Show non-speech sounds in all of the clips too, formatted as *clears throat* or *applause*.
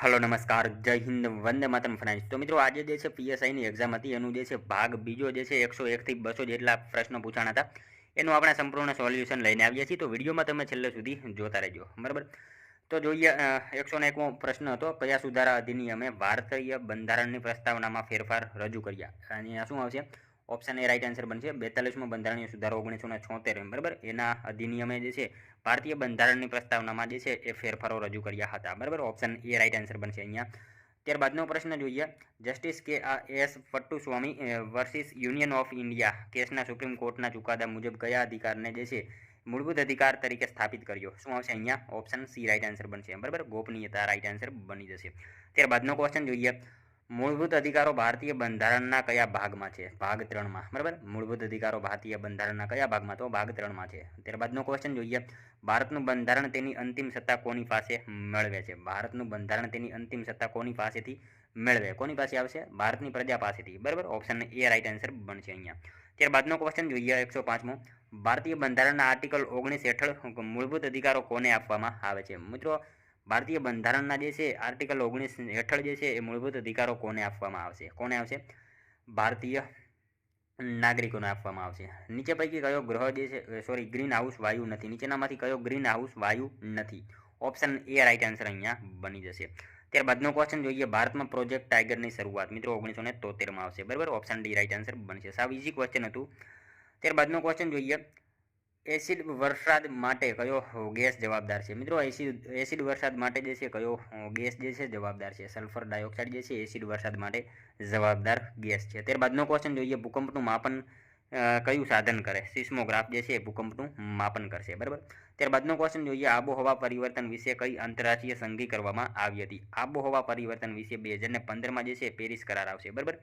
Hello નમસ્કાર. જય Hind, Vande Mataram friends. તો મિત્રો, આજે જે છે પીએસઆઈની એક્ઝામ હતી, એનું જે છે ભાગ બીજો જે છે, એકસો એકથી બસો જેટલા પ્રશ્નો પૂછાણા હતા, એનું આપણે સંપૂર્ણ સોલ્યુશન લઈને આવ્યા છીએ. તો વિડીયોમાં તમે છેલ્લે સુધી જોતા રહેજો. બરાબર? તો જોઈએ એકસો એકમો પ્રશ્ન હતો. કયા સુધારા અધિનિયમે ભારતીય બંધારણની પ્રસ્તાવનામાં ફેરફાર રજૂ કર્યા? અને શું આવશે? ઓપ્શન એ રાઇટ આન્સર બનશે. બેતાલીસમો બંધારણીય સુધારો ઓગણીસો ને છોતેર બરાબર? એના અધિનિયમે જે છે, ભારતીય બંધારણની પ્રસ્તાવનામાં જે છે, એ ફેરફારો રજૂ કર્યા હતા, બરાબર? ઓપ્શન એ રાઇટ આન્સર બનશે અહીંયા. ત્યારબાદનો પ્રશ્ન જોઈએ. જસ્ટિસ કે આ S Puttaswamy versus union of India કેસના સુપ્રીમ કોર્ટના ચુકાદા મુજબ કયા અધિકારને જે છે, મૂળભૂત અધિકાર તરીકે સ્થાપિત કર્યો? શું આવશે અહીંયા? ઓપ્શન સી રાઇટ આન્સર બનશે બરાબર? ગોપનીયતા રાઇટ આન્સર બની જશે. ત્યારબાદનો ક્વેશ્ચન જોઈએ. મૂળભૂત અધિકારો ભારતીય બંધારણના કયા ભાગમાં છે? ભાગ ત્રણમાં. બરાબર? મૂળભૂત અધિકારો ભારતીય બંધારણના કયા ભાગમાં? તો ભાગ ત્રણમાં છે. ત્યારબાદનો ક્વેશ્ચન જોઈએ. ભારતનું બંધારણ તેની અંતિમ સત્તા કોની પાસે મેળવે છે? ભારતનું બંધારણ તેની અંતિમ સત્તા કોની પાસેથી મેળવે? કોની પાસે આવશે? ભારતની પ્રજા પાસેથી. બરાબર? ઓપ્શન એ રાઇટ આન્સર બનશે અહીંયા. ત્યારબાદનો ક્વેશ્ચન જોઈએ, એકસો પાંચમો. ભારતીય બંધારણના આર્ટિકલ ઓગણીસ હેઠળ મૂળભૂત અધિકારો કોને આપવામાં આવે છે? મિત્રો ભારતીય બંધારણના જે છે આર્ટિકલ ઓગણીસ હેઠળ જે છે, એ મૂળભૂત અધિકારો કોને આપવામાં આવશે? કોને આવશે? ભારતીય નાગરિકોને આપવામાં આવશે. નીચે પૈકી કયો ગ્રહ જે છે સોરી ગ્રીન હાઉસ વાયુ નથી. નીચેનામાંથી કયો ગ્રીન હાઉસ વાયુ નથી? ઓપ્શન એ રાઇટ આન્સર અહીંયા બની જશે. ત્યારબાદનો ક્વેશ્ચન જોઈએ, ભારતમાં પ્રોજેક્ટ ટાઈગરની શરૂઆત મિત્રો ઓગણીસો ને તોતેરમાં આવશે. બરાબર? ઓપ્શન ડી રાઇટ આન્સર બનશે. સાવ ઇઝી ક્વેશ્ચન હતું. ત્યારબાદનો ક્વેશ્ચન જોઈએ એસિડ વરસાદ માટે કયો ગેસ જવાબદાર છે? મિત્રો, એસિડ એસિડ વરસાદ માટે જે છે, કયો ગેસ જે છે, જવાબદાર છે? સલ્ફર ડાયોક્સાઇડ જે છે, એસિડ વરસાદ માટે જવાબદાર ગેસ છે. ત્યારબાદનો ક્વેશ્ચન જોઈએ, ભૂકંપનું માપન કયું સાધન કરે? સિસ્મોગ્રાફ જે છે ભૂકંપનું માપન કરશે, બરાબર? ત્યારબાદનો ક્વેશ્ચન જોઈએ, આબોહવા પરિવર્તન વિશે કઈ આંતરરાષ્ટ્રીય સંધિ કરવામાં આવી હતી? આબોહવા પરિવર્તન વિશે બે હજાર પંદરમાં જે છે, પેરિસ કરાર આવશે, બરાબર?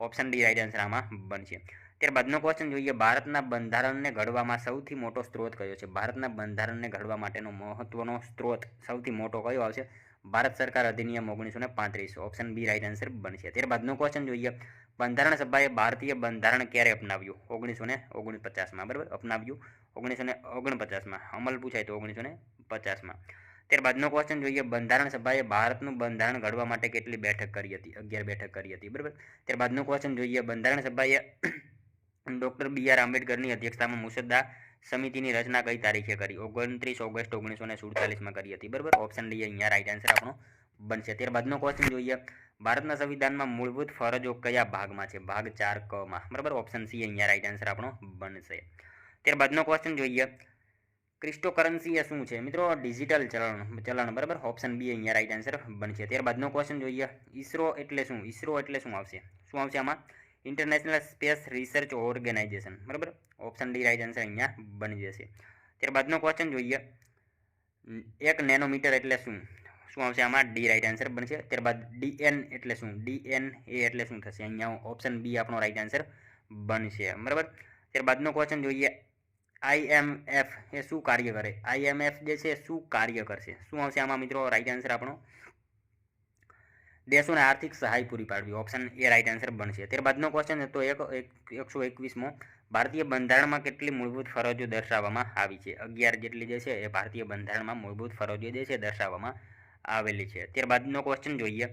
ઓપ્શન ડી રાઈટ આન્સર આમાં બનશે. ત્યારબાદનો ક્વેશ્ચન જોઈએ. ભારતના બંધારણને ઘડવામાં સૌથી મોટો સ્ત્રોત કયો છે? ભારતના બંધારણને ઘડવા માટેનો મહત્વનો સ્ત્રોત સૌથી મોટો કયો આવશે? ભારત સરકાર અધિનિયમ ઓગણીસો ને પાંત્રીસ. ઓપ્શન બી રાઇટ આન્સર બનશે. ત્યારબાદનો ક્વેશ્ચન જોઈએ. બંધારણ સભાએ ભારતીય બંધારણ ક્યારે અપનાવ્યું? ઓગણીસો ને ઓગણપચાસમાં, બરાબર? અપનાવ્યું. ઓગણીસો ને ઓગણપચાસમાં. અમલ પૂછાય તો ઓગણીસો ને પચાસમાં. ત્યારબાદનો ક્વેશ્ચન જોઈએ. બંધારણ સભાએ ભારતનું બંધારણ ઘડવા માટે કેટલી બેઠક કરી હતી? અગિયાર બેઠક કરી હતી, બરાબર? ત્યારબાદનો ક્વેશ્ચન જોઈએ. બંધારણ સભાએ ડૉક્ટર બી આર આંબેડકરની અધ્યક્ષતામાં મુસદ્દા સમિતિની રચના કઈ તારીખે કરી? ઓગણત્રીસ ઓગસ્ટ ઓગણીસો ને સુડતાલીસમાં કરી હતી, બરાબર? ઓપ્શન લઈએ અહીંયા રાઇટ આન્સર આપણો બનશે. ત્યારબાદનો ક્વેશ્ચન જોઈએ. ભારતના સંવિધાનમાં મૂળભૂત ફરજો કયા ભાગમાં છે? ભાગ ચાર કમાં બરાબર? ઓપ્શન સી અહીંયા રાઇટ આન્સર આપણો બનશે. ત્યારબાદનો ક્વેશ્ચન જોઈએ. ક્રિપ્ટોકરન્સી એ શું છે? મિત્રો ડિજિટલ ચલણ ચલણ, બરાબર? ઓપ્શન બી અહીંયા રાઇટ આન્સર બનશે. ત્યારબાદનો ક્વેશ્ચન જોઈએ. ઈસરો એટલે શું? ઈસરો એટલે શું આવશે? શું આવશે આમાં? ઇન્ટરનેશનલ સ્પેસ રિસર્ચ ઓર્ગેનાઇઝેશન બરાબર? ઓપ્શન ડી રાઇટ આન્સર અહીંયા બની જશે. ત્યારબાદનો ક્વેશ્ચન જોઈએ. એક નેનોમીટર એટલે શું? શું આવશે આમાં? ડી રાઇટ આન્સર બનશે. ત્યારબાદ ડીએન એટલે શું? ડીએન એ એટલે શું થશે? અહીંયા ઓપ્શન બી આપણો રાઇટ આન્સર બનશે. બરાબર? ત્યારબાદનો ક્વેશ્ચન જોઈએ. આઈએમએફ એ શું કાર્ય કરે? આઈએમએફ જે છે શું કાર્ય કરશે? શું આવશે આમાં મિત્રો? રાઇટ આન્સર આપણો દેશોને આર્થિક સહાય પૂરી પાડવી. ઓપ્શન એ રાઇટ આન્સર બનશે. ત્યારબાદનો ક્વેશ્ચન હતો એક એકસો એકવીસમો. ભારતીય બંધારણમાં કેટલી મૂળભૂત ફરજો દર્શાવવામાં આવી છે? અગિયાર જેટલી જે છે, એ ભારતીય બંધારણમાં મૂળભૂત ફરજો જે છે, દર્શાવવામાં આવેલી છે. ત્યારબાદનો ક્વેશ્ચન જોઈએ.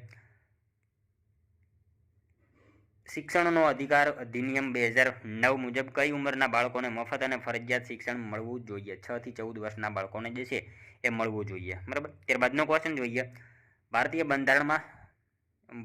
શિક્ષણનો અધિકાર અધિનિયમ બે હજાર નવ મુજબ કઈ ઉંમરના બાળકોને મફત અને ફરજિયાત શિક્ષણ મળવું જોઈએ? છ થી ચૌદ વર્ષના બાળકોને જે છે, એ મળવું જોઈએ. બરાબર? ત્યારબાદનો ક્વેશ્ચન જોઈએ. ભારતીય બંધારણમાં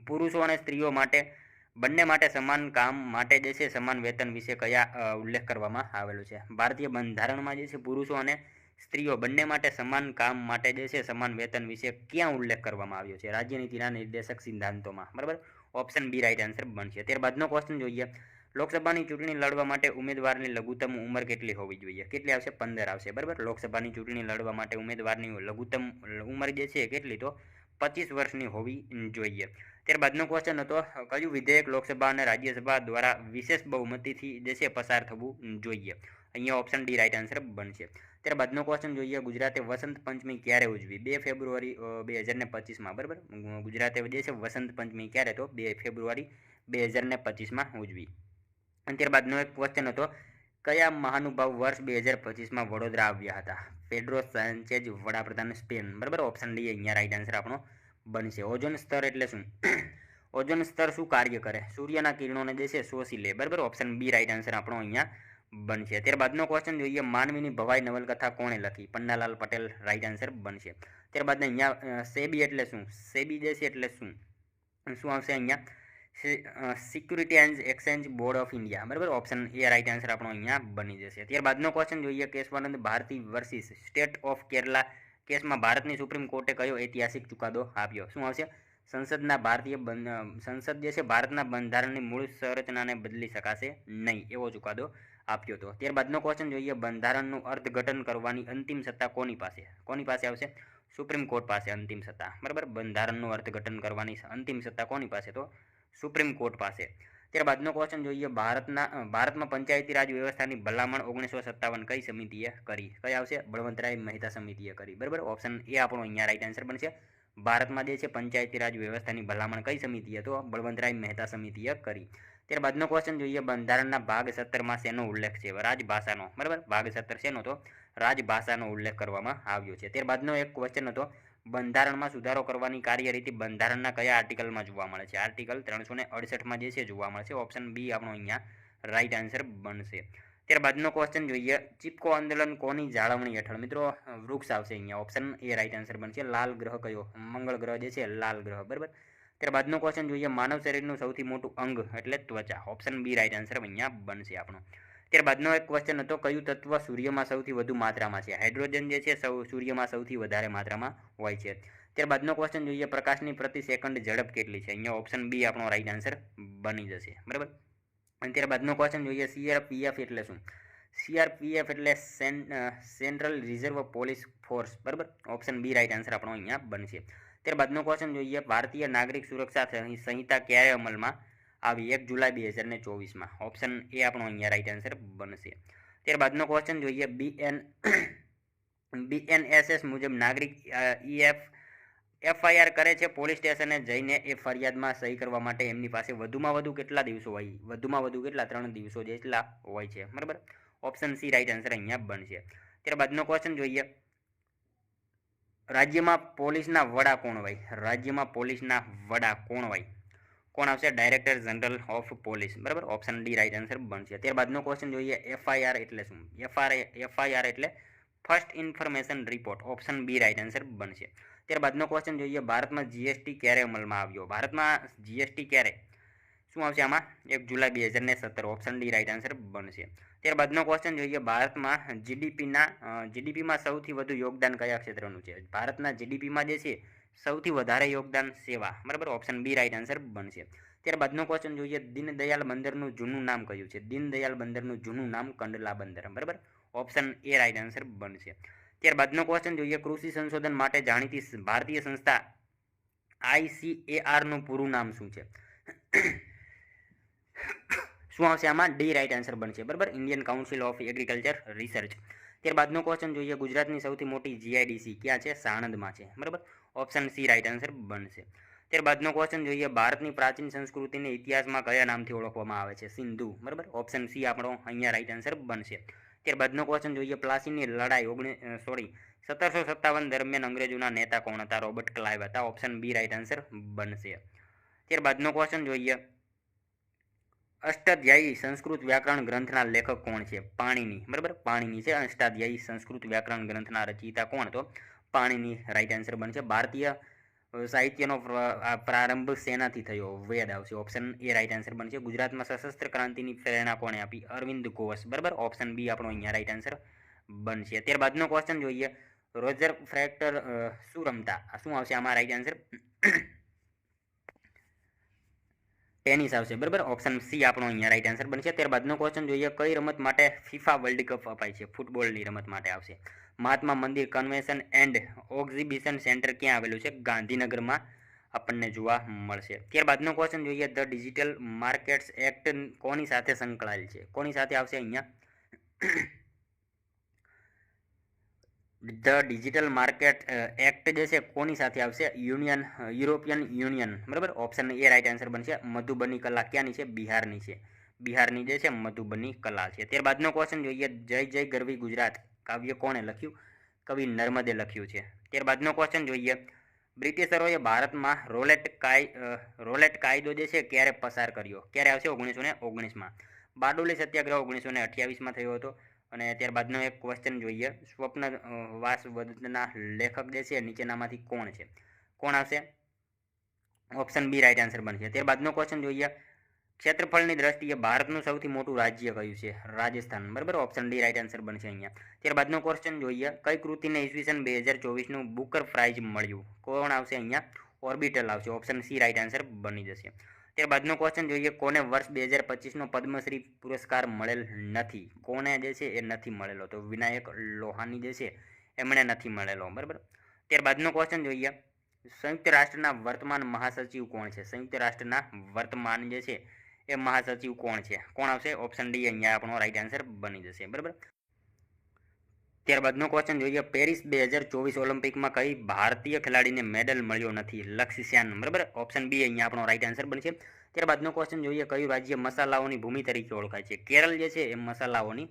પુરુષો અને સ્ત્રીઓ માટે, બંને માટે સમાન કામ માટે જે છે સમાન વેતન વિશે કયા ઉલ્લેખ કરવામાં આવેલો છે? ભારતીય બંધારણમાં જે છે પુરુષો અને સ્ત્રીઓ બંને માટે સમાન કામ માટે જે છે સમાન વેતન વિશે ક્યાં ઉલ્લેખ કરવામાં આવ્યો છે? રાજ્યનીતિના નિર્દેશક સિદ્ધાંતોમાં. બરાબર? ઓપ્શન બી રાઇટ આન્સર બનશે. ત્યારબાદનો ક્વેશ્ચન જોઈએ. લોકસભાની ચૂંટણી લડવા માટે ઉમેદવારની લઘુત્તમ ઉંમર કેટલી હોવી જોઈએ? કેટલી આવશે? પંદર આવશે. બરાબર? લોકસભાની ચૂંટણી લડવા માટે ઉમેદવારની લઘુત્તમ ઉંમર જે છે કેટલી? તો પચીસ વર્ષની હોવી જોઈએ. ત્યારબાદનો ક્વેશ્ચન હતો, કયું વિધેયક લોકસભા અને રાજ્યસભા દ્વારા વિશેષ બહુમતીથી જે છે પસાર થવું જોઈએ? અહીંયા ઓપ્શન ડી રાઇટ આન્સર બનશે. ત્યારબાદનો ક્વેશ્ચન જોઈએ, ગુજરાતે વસંત પંચમી ક્યારે ઉજવી? બે ફેબ્રુઆરી બે હજાર ને પચીસમાં, બરાબર? ગુજરાતે જે છે વસંત પંચમી ક્યારે તો? બે ફેબ્રુઆરી બે હજાર ને પચીસમાં ઉજવી. અને ત્યારબાદનો એક ક્વેશ્ચન હતો, કયા મહાનુભાવ વર્ષ બે હજાર પચીસમાં વડોદરા આવ્યા હતા? પેડ્રો સાંચેજ વડાપ્રધાન સ્પેન, બરાબર? ઓપ્શન ડી અહીંયા રાઇટ આન્સર આપણો બનશે. ઓઝોન સ્તર એટલે શું? *clears throat* ઓઝોન સ્તર શું કાર્ય કરે? સૂર્યના કિરણોને જે છે શોષી લે. બરાબર? ઓપ્શન બી રાઈટ આન્સર આપણો અહીંયા બનશે. ત્યારબાદનો ક્વેશ્ચન જોઈએ. માનવીની ભવાઈ નવલકથા કોણે લખી? પન્નાલાલ પટેલ રાઈટ આન્સર બનશે. ત્યારબાદ અહીંયા સેબી એટલે શું? સેબી જે છે એટલે શું? શું આવશે અહીંયા? Security and exchange board of India બરાબર? ઓપ્શન એ રાઈટ આન્સર આપણો અહીંયા બની જશે. ત્યારબાદનો ક્વેશ્ચન જોઈએ. Keshavananda Bharati versus state of Kerala કેસમાં ભારતની સુપ્રીમ કોર્ટે કયો ઐતિહાસિક ચુકાદો આપ્યો? શું આવશે? સંસદના ભારતીય સંસદ જે છે, ભારતના બંધારણની મૂળ સંરચનાને બદલી શકાશે નહીં એવો ચુકાદો આપ્યો હતો. ત્યારબાદનો ક્વેશ્ચન જોઈએ, બંધારણનું અર્થઘટન કરવાની અંતિમ સત્તા કોની પાસે? કોની પાસે આવશે? સુપ્રીમ કોર્ટ પાસે અંતિમ સત્તા. બરાબર? બંધારણનું અર્થઘટન કરવાની અંતિમ સત્તા કોની પાસે? તો સુપ્રીમ કોર્ટ પાસે. ત્યારબાદનો ક્વેશ્ચન જોઈએ. ભારતના ભારતમાં પંચાયતી રાજ વ્યવસ્થાની ભલામણ ઓગણીસો સત્તાવન કઈ સમિતિએ કરી? કઈ આવશે? બળવંતરાય મહેતા સમિતિએ કરી. બરાબર? ઓપ્શન એ આપણો અહીંયા રાઈટ આન્સર બનશે. ભારતમાં જે છે પંચાયતી રાજ વ્યવસ્થાની ભલામણ કઈ સમિતિએ? તો બળવંતરાય મહેતા સમિતિએ કરી. ત્યારબાદનો ક્વેશ્ચન જોઈએ. બંધારણના ભાગ સત્તરમાં શેનો ઉલ્લેખ છે? રાજભાષાનો. બરાબર? ભાગ સત્તર શેનો? તો રાજભાષાનો ઉલ્લેખ કરવામાં આવ્યો છે. ત્યારબાદનો એક ક્વેશ્ચન હતો. બંધારણમાં સુધારો કરવાની કાર્યરીતિ બંધારણના કયા આર્ટિકલમાં જોવા મળે છે? આર્ટિકલ ત્રણસો ને અડસઠમાં જે છે જોવા મળશે ઓપ્શન બી આપણો અહીંયા રાઈટ આન્સર બનશે. ત્યારબાદનો ક્વેશ્ચન જોઈએ. ચીપકો આંદોલન કોની જાળવણી હેઠળ? મિત્રો, વૃક્ષ આવશે અહીંયા. ઓપ્શન એ રાઈટ આન્સર બનશે. લાલ ગ્રહ કયો? મંગળ ગ્રહ જે છે, લાલ ગ્રહ. બરાબર? ત્યારબાદનો ક્વેશ્ચન જોઈએ. માનવ શરીરનું સૌથી મોટું અંગ એટલે ત્વચા. ઓપ્શન બી રાઈટ આન્સર અહીંયા બનશે આપણો. ત્યારબાદનો એક ક્વેશ્ચન હતો, કયું તત્વ સૂર્યમાં સૌથી વધુ માત્રામાં છે? હાઇડ્રોજન જે છે, સૌ સૂર્યમાં સૌથી વધારે માત્રામાં હોય છે. ત્યારબાદનો ક્વેશ્ચન જોઈએ, પ્રકાશની પ્રતિ સેકન્ડ ઝડપ કેટલી છે? અહીંયા ઓપ્શન બી આપણો રાઈટ આન્સર બની જશે. બરાબર? અને ત્યારબાદનો ક્વેશ્ચન જોઈએ સીઆરપીએફ એટલે શું? સીઆરપીએફ એટલે સેન્ટ્રલ રિઝર્વ પોલીસ ફોર્સ બરાબર? ઓપ્શન બી રાઈટ આન્સર આપણો અહીંયા બનશે. ત્યારબાદનો ક્વેશ્ચન જોઈએ, ભારતીય નાગરિક સુરક્ષા સંહિતા ક્યારે અમલમાં આવી એક જુલાઈ બે હજાર ને ચોવીસમાં. ઓપ્શન એ આપણો અહીંયા રાઈટ આન્સર બનશે. ત્યારબાદનો ક્વેશ્ચન જોઈએ. બીએન બીએનએસએસ *coughs* મુજબ નાગરિક ઈએફ એફઆઈઆર કરે છે પોલીસ સ્ટેશને જઈને એ ફરિયાદમાં સહી કરવા માટે એમની પાસે વધુમાં વધુ કેટલા દિવસો હોય? વધુમાં વધુ કેટલા? ત્રણ દિવસો જેટલા હોય છે. બરાબર? ઓપ્શન સી રાઈટ આન્સર અહીંયા બનશે. ત્યારબાદનો ક્વેશ્ચન જોઈએ. રાજ્યમાં પોલીસના વડા કોણ હોય? રાજ્યમાં પોલીસના વડા કોણ હોય? કોણ આવશે? ડાયરેક્ટર જનરલ ઓફ પોલીસ બરાબર? ઓપ્શન ડી રાઈટ આન્સર બનશે. ત્યારબાદનો ક્વેશ્ચન જોઈએ. એફઆઈઆર એટલે શું? એફઆર એફઆઈઆર એટલે first information report option B right answer બનશે. ત્યારબાદનો ક્વેશ્ચન જોઈએ. ભારતમાં જીએસટી ક્યારે અમલમાં આવ્યો? ભારતમાં જીએસટી ક્યારે? શું આવશે આમાં? એક જુલાઈ બે હજાર ને સત્તર. ઓપ્શન ડી રાઈટ આન્સર બનશે. ત્યારબાદનો ક્વેશ્ચન જોઈએ. ભારતમાં જીડીપીના જીડીપીમાં સૌથી વધુ યોગદાન કયા ક્ષેત્રનું છે? ભારતના જીડીપીમાં જે છે સૌથી વધારે યોગદાન સેવા, બરાબર? ઓપ્શન બી રાઈટ આન્સર બનશે. ત્યારબાદનો ક્વેશ્ચન જોઈએ, દીનદયાલ બંદરનું જૂનું નામ કયું છે? દીનદયાલ બંદરનું જૂનું નામ કંડલા બંદર, બરાબર? ઓપ્શન એ રાઈટ આન્સર બનશે. ત્યારબાદનો ક્વેશ્ચન જોઈએ, કૃષિ સંશોધન માટે જાણીતી ભારતીય સંસ્થા આઈસીએઆરનું પૂરું નામ શું છે? શું આવશે આમાં? ડી રાઈટ આન્સર બનશે, બરાબર? Indian council of agriculture research ત્યારબાદનો question જોઈએ, ગુજરાતની સૌથી મોટી જીઆઈડીસી ક્યાં છે? સાણંદમાં છે, બરાબર? ઓપ્શન સી રાઇટ આન્સર બનશે. ત્યારબાદનો ક્વેશ્ચન જોઈએ. ભારતની પ્રાચીન સંસ્કૃતિને ઇતિહાસમાં કયા નામથી ઓળખવામાં આવે છે? સિંધુ, બરાબર? ઓપ્શન સી આપણો અહીંયા રાઇટ આન્સર બનશે. ત્યારબાદનો ક્વેશ્ચન જોઈએ. પ્લાસીની લડાઈ ઓગણીસ સોરી સત્તરસો સત્તાવન દરમિયાન અંગ્રેજોના નેતા કોણ હતા? રોબર્ટ ક્લાઇવ હતા. ઓપ્શન બી રાઇટ આન્સર બનશે. ત્યારબાદનો ક્વેશ્ચન જોઈએ. અષ્ટાધ્યાયી સંસ્કૃત વ્યાકરણ ગ્રંથના લેખક કોણ છે? પાણીની, બરાબર? પાણીની છે. અષ્ટાધ્યાયી સંસ્કૃત વ્યાકરણ ગ્રંથના રચયિતા કોણ તો પાણીની રાઈટ આન્સર બનશે. ભારતીય સાહિત્યનો પ્રારંભ સેનાથી થયો? વેદ આવશે. ઓપ્શન એ રાઈટ આન્સર બનશે. ગુજરાતમાં સશસ્ત્ર ક્રાંતિની પ્રેરણા કોણે આપી? અરવિંદ ઘોષ બરાબર? ઓપ્શન બી આપણો અહીંયા રાઈટ આન્સર બનશે. ત્યારબાદનો ક્વેશ્ચન જોઈએ. રોજર ફ્રેક્ટર શું રમતા? શું આવશે? આમાં રાઈટ આન્સર ટેનિસ આવશે. બરાબર? ઓપ્શન સી આપણો અહીંયા રાઈટ આન્સર બનશે. ત્યારબાદનો ક્વેશ્ચન જોઈએ. કઈ રમત માટે ફિફા વર્લ્ડ કપ અપાય છે? ફૂટબોલની રમત માટે આવશે. Mahatma Mandir convention and ઓક્ઝિબિશન centre ક્યાં આવેલું છે? ગાંધીનગરમાં આપણને જોવા મળશે. ત્યારબાદનો ક્વેશ્ચન જોઈએ ધ ડિજિટલ માર્કેટ્સ એક્ટ કોની સાથે સંકળાયેલ છે? કોની સાથે આવશે અહીંયા? ધ ડિજિટલ માર્કેટ એક્ટ જે છે, કોની સાથે આવશે? યુનિયન યુરોપિયન યુનિયન બરાબર? ઓપ્શન એ રાઈટ આન્સર બનશે. મધુબની કલા ક્યાંની છે? બિહારની છે. બિહારની જે છે, મધુબની કલા છે. ત્યારબાદનો ક્વેશ્ચન જોઈએ, જય જય ગરવી ગુજરાત. કાવ્ય કોણે લખ્યું? કવિ નર્મદે લખ્યું છે. ત્યારબાદનો ક્વેશ્ચન જોઈએ. બ્રિટિશરોએ ભારતમાં રોલેટ કાય રોલેટ કાયદો જે છે ક્યારે પસાર કર્યો? ક્યારે આવશે ઓગણીસો ને ઓગણીસમાં? બારડોલી સત્યાગ્રહ ઓગણીસો ને અઠ્યાવીસમાં થયો હતો. અને ત્યારબાદનો એક ક્વેશ્ચન જોઈએ. સ્વપ્ન વાસવદના લેખક જે છે નીચેનામાંથી કોણ છે? કોણ આવશે? ઓપ્શન બી રાઈટ આન્સર બનશે. ત્યારબાદનો ક્વેશ્ચન જોઈએ. ક્ષેત્રફળની દ્રષ્ટિએ ભારતનું સૌથી મોટું રાજ્ય કયું છે? રાજસ્થાન. બરાબર? ઓપ્શન ડી રાઈટ આન્સર બનશે અહીંયા. ત્યારબાદનો ક્વેશ્ચન જોઈએ. કઈ કૃતિને ઈસવીસન બે હજાર ચોવીસનું બુકર પ્રાઇઝ મળ્યું? કોણ આવશે અહીંયા? ઓર્બિટલ આવશે. ઓપ્શન સી રાઇટ આન્સર બની જશે. ત્યારબાદનો ક્વેશ્ચન જોઈએ. કોને વર્ષ બે હજાર પચીસનો પદ્મશ્રી પુરસ્કાર મળેલ નથી? કોને જે છે એ નથી મળેલો? તો વિનાયક લોહાની જે છે, એમણે નથી મળેલો. બરાબર? ત્યારબાદનો ક્વેશ્ચન જોઈએ. સંયુક્ત રાષ્ટ્રના વર્તમાન મહાસચિવ કોણ છે? સંયુક્ત રાષ્ટ્રના વર્તમાન જે છે એ મહાસચિવ કોણ છે? કોણ આવશે? ઓપ્શન ડી અહીંયા આપણો રાઈટ આન્સર બની જશે. બરાબર? ત્યારબાદનો ક્વેશ્ચન જોઈએ. પેરિસ બે હજાર ચોવીસ ઓલિમ્પિકમાં કઈ ભારતીય ખેલાડીને મેડલ મળ્યો નથી? લક્ષ્યાન બરાબર? ઓપ્શન બી અહીંયા આપણો રાઈટ આન્સર બનશે. ત્યારબાદનો ક્વેશ્ચન જોઈએ. કયું રાજ્ય મસાલાઓની ભૂમિ તરીકે ઓળખાય છે? કેરળ જે છે, એ મસાલાઓની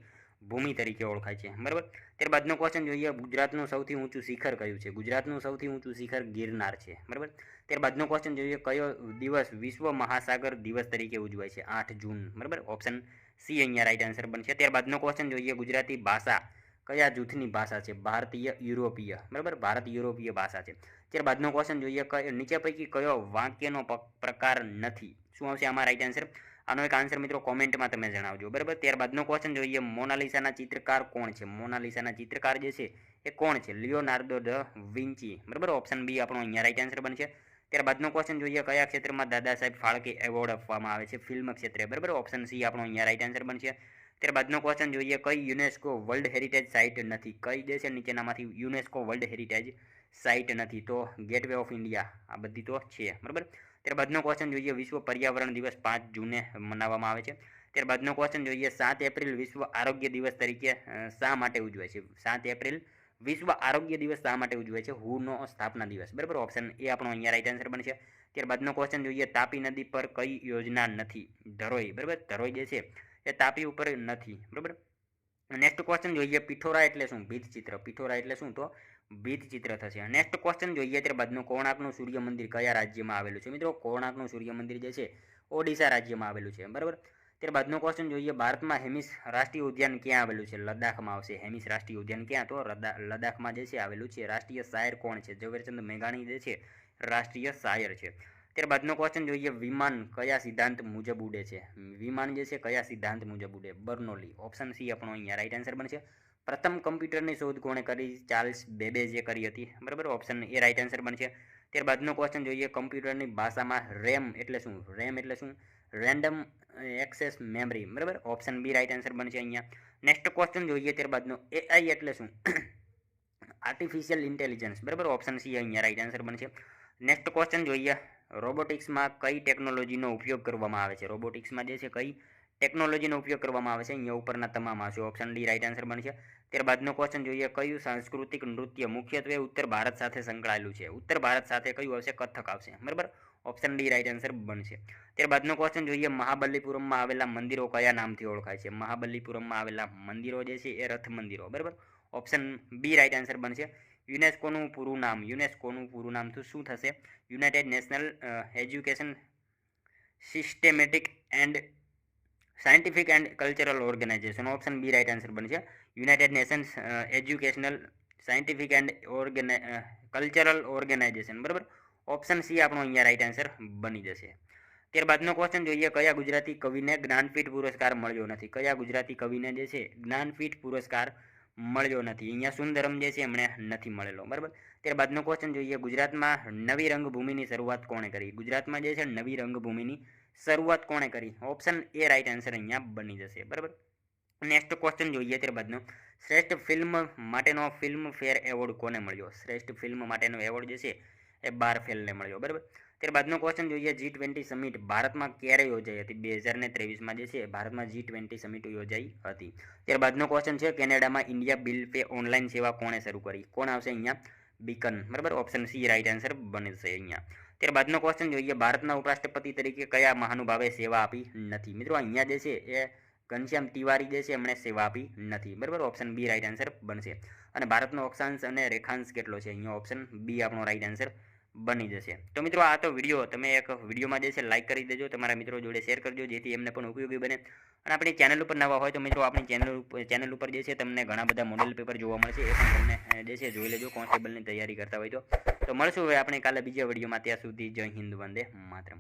ભૂમિ તરીકે ઓળખાય છે. બરાબર? ત્યારબાદનો ક્વેશ્ચન જોઈએ. ગુજરાતનું સૌથી ઊંચું શિખર કયું છે? ગુજરાતનું સૌથી ઊંચું શિખર ગિરનાર છે. બરાબર? ત્યારબાદનો ક્વેશ્ચન જોઈએ. કયો દિવસ વિશ્વ મહાસાગર દિવસ તરીકે ઉજવાય છે? આઠ જૂન. બરાબર? ઓપ્શન સી અહીંયા રાઈટ આન્સર બનશે. ત્યારબાદનો ક્વેશ્ચન જોઈએ. ગુજરાતી ભાષા કયા જૂથની ભાષા છે? ભારતીય, યુરોપીય. બરાબર? ભારત યુરોપીય ભાષા છે. ત્યારબાદનો ક્વેશ્ચન જોઈએ. કયો નીચે પૈકી કયો વાક્યનો પ્રકાર નથી? શું આવશે? આમાં રાઈટ આન્સર આનો એક આન્સર મિત્રો કોમેન્ટમાં તમે જણાવજો. બરાબર? ત્યારબાદનો ક્વેશ્ચન જોઈએ, મોનાલિસાના ચિત્રકાર કોણ છે? મોનાલિસાના ચિત્રકાર જે છે, એ કોણ છે? Leonardo da Vinci. બરાબર? ઓપ્શન બી આપણો અહીંયા રાઈટ આન્સર બનશે. ત્યારબાદનો ક્વેશ્ચન જોઈએ, કયા ક્ષેત્રમાં દાદા સાહેબ ફાળકે એવોર્ડ આપવામાં આવે છે? ફિલ્મ ક્ષેત્રે. બરાબર? ઓપ્શન સી આપણો અહીંયા રાઈટ આન્સર બનશે. ત્યારબાદનો ક્વેશ્ચન જોઈએ, કઈ યુનેસ્કો વર્લ્ડ હેરિટેજ સાઇટ નથી? કઈ દેશે નીચેનામાંથી યુનેસ્કો વર્લ્ડ હેરિટેજ સાઇટ નથી? તો ગેટવે ઓફ ઇન્ડિયા આ બધી તો છે. બરાબર? ત્યારબાદનો ક્વેશ્ચન જોઈએ વિશ્વ પર્યાવરણ દિવસ પાંચ જૂને મનાવવામાં આવે છે. ત્યારબાદનો ક્વેશ્ચન જોઈએ સાત એપ્રિલ વિશ્વ આરોગ્ય દિવસ તરીકે શા માટે ઉજવાય છે? સાત એપ્રિલ વિશ્વ આરોગ્ય દિવસ શા માટે ઉજવાય છે? હુનો સ્થાપના દિવસ. બરાબર? ઓપ્શન એ આપણો અહીંયા રાઈટ આન્સર બનશે. ત્યારબાદનો ક્વેશ્ચન જોઈએ તાપી નદી પર કઈ યોજના નથી? ધરોઈ. બરાબર? ધરોઈ જે છે એ તાપી ઉપર નથી. બરાબર? નેક્સ્ટ ક્વેશ્ચન જોઈએ પિઠોરા એટલે શું? ભીત ચિત્ર પિઠોરા એટલે શું? તો ભીત ચિત્ર થશે. નેક્સ્ટ ક્વેશ્ચન જોઈએ ત્યારબાદનું કોણાર્કનું સૂર્ય મંદિર કયા રાજ્યમાં આવેલું છે? મિત્રો, કોણાર્કનું સૂર્ય મંદિર જે છે, ઓડિશા રાજ્યમાં આવેલું છે. બરાબર? ત્યારબાદનો ક્વેશ્ચન જોઈએ, ભારતમાં હેમિસ રાષ્ટ્રીય ઉદ્યાન ક્યાં આવેલું છે? લદ્દાખમાં આવશે. હેમિસ રાષ્ટ્રીય ઉદ્યાન ક્યાં? તો લદ્દાખમાં જે છે, આવેલું છે, રાષ્ટ્રીય શાયર કોણ છે? ઝવેરચંદ મેઘાણી જે છે, રાષ્ટ્રીય શાયર છે. ત્યારબાદનો ક્વેશ્ચન જોઈએ, વિમાન કયા સિદ્ધાંત મુજબ ઉડે છે? વિમાન જે છે, કયા સિદ્ધાંત મુજબ ઉડે? બર્નોલી. ઓપ્શન સી આપણો અહીંયા રાઈટ આન્સર બનશે. પ્રથમ કમ્પ્યુટરની શોધ કોણે કરી? ચાર્લ્સ બેબેજે કરી હતી. બરાબર? ઓપ્શન એ રાઈટ આન્સર બનશે. ત્યારબાદનો ક્વેશ્ચન જોઈએ. કમ્પ્યુટરની ભાષામાં રેમ એટલે શું? રેમ એટલે શું? રેન્ડમ એક્સેસ મેમરી બરાબર? ઓપ્શન બી રાઇટ આન્સર બનશે અહીંયા. નેક્સ્ટ ક્વેશ્ચન જોઈએ. ત્યારબાદનો એઆઈ એટલે શું? આર્ટિફિશિયલ ઇન્ટેલિજન્સ બરાબર? ઓપ્શન સી અહીંયા રાઇટ આન્સર બનશે. નેક્સ્ટ ક્વેશ્ચન જોઈએ. રોબોટિક્સમાં કઈ ટેકનોલોજીનો ઉપયોગ કરવામાં આવે છે? રોબોટિક્સમાં જે છે, કઈ ટેકનોલોજીનો ઉપયોગ કરવામાં આવે છે. અહીંયા ઉપરના તમામ આવશે ઓપ્શન ડી રાઇટ આન્સર બનશે. ત્યારબાદનો ક્વેશ્ચન જોઈએ, કયું સાંસ્કૃતિક નૃત્ય મુખ્યત્વે ઉત્તર ભારત સાથે સંકળાયેલું છે? ઉત્તર ભારત સાથે કયું આવશે? કથક આવશે. બરાબર? ઓપ્શન ડી રાઇટ આન્સર બનશે. ત્યારબાદનો ક્વેશ્ચન જોઈએ, મહાબલીપુરમમાં આવેલા મંદિરો કયા નામથી ઓળખાય છે? મહાબલીપુરમમાં આવેલા મંદિરો જે છે, એ રથ મંદિરો. બરાબર? ઓપ્શન બી રાઇટ આન્સર બનશે. યુનેસ્કોનું પૂરું નામ. યુનેસ્કોનું પૂરું નામ તો શું થશે? United national education systematic and scientific and cultural organisation option B right answer બનશે united nations educational scientific and ઓર્ગેના cultural organisation બરાબર ઓપ્શન સી આપણો અહીંયા રાઇટ આન્સર બની જશે ત્યારબાદનો ક્વેશ્ચન જોઈએ, કયા ગુજરાતી કવિને જ્ઞાનપીઠ પુરસ્કાર મળ્યો નથી? કયા ગુજરાતી કવિને જે છે, જ્ઞાનપીઠ પુરસ્કાર મળ્યો નથી? અહીંયા સુંદરમ જે છે, એમણે નથી મળેલો. બરાબર? ત્યારબાદનો ક્વેશ્ચન જોઈએ, ગુજરાતમાં નવી રંગભૂમિની શરૂઆત કોણે કરી? ગુજરાતમાં જે છે, નવી રંગભૂમિની શરૂઆત કોણે કરી? ઓપ્શન એ રાઈટ આન્સર અહીંયા બની જશે. બરાબર? નેક્સ્ટ ક્વેશ્ચન જોઈએ ત્યારબાદનો. શ્રેષ્ઠ ફિલ્મ માટેનો ફિલ્મ ફેર એવોર્ડ કોને મળ્યો? શ્રેષ્ઠ ફિલ્મ માટેનો એવોર્ડ જે છે, એ બાર ફેલને મળ્યો. બરાબર? ત્યારબાદનો ક્વેશ્ચન જોઈએ જી ટ્વેન્ટી સમિટ ભારતમાં ક્યારે યોજાઈ હતી? બે હજાર ને ત્રેવીસમાં જે છે ભારતમાં જી ટ્વેન્ટી સમિટ યોજાઈ હતી. ત્યારબાદનો ક્વેશ્ચન છે, કેનેડામાં ઇન્ડિયા બિલ પે ઓનલાઈન સેવા કોણે શરૂ કરી? કોણ આવશે અહીંયા? બીકન બરાબર? ઓપ્શન સી રાઈટ આન્સર બનશે અહીંયા. ત્યારબાદનો ક્વેશ્ચન જોઈએ. ભારતના ઉપરાષ્ટ્રપતિ તરીકે કયા મહાનુભાવે સેવા આપી નથી? મિત્રો, અહીંયા જે છે, એ ઘનશ્યામ તિવારી જે છે, એમણે સેવા આપી નથી. બરાબર? ઓપ્શન બી રાઈટ આન્સર બનશે. અને ભારતનો અક્ષાંશ અને રેખાંશ કેટલો છે? અહીંયા ઓપ્શન બી આપણો રાઈટ આન્સર બની જશે. તો મિત્રો, આ તો વીડિયો, તમે એક વિડીયોમાં જે લાઇક કરી દેજો, તમારા મિત્રો જોડે શેર કરજો, જેથી એમને પણ ઉપયોગી બને. અને આપણી ચેનલ ઉપર નવા હોય તો મિત્રો, આપણી ચેનલ ચેનલ ઉપર જે છે, તમને ઘણા બધા મોડેલ પેપર જોવા મળશે. એ પણ તમને જે છે, જોઈ લેજો કોન્સ્ટેબલની તૈયારી કરતા હોય તો મળશું હવે આપણે કાલે બીજા વિડીયોમાં. ત્યાં સુધી જય હિન્દ, વંદે માતરમ.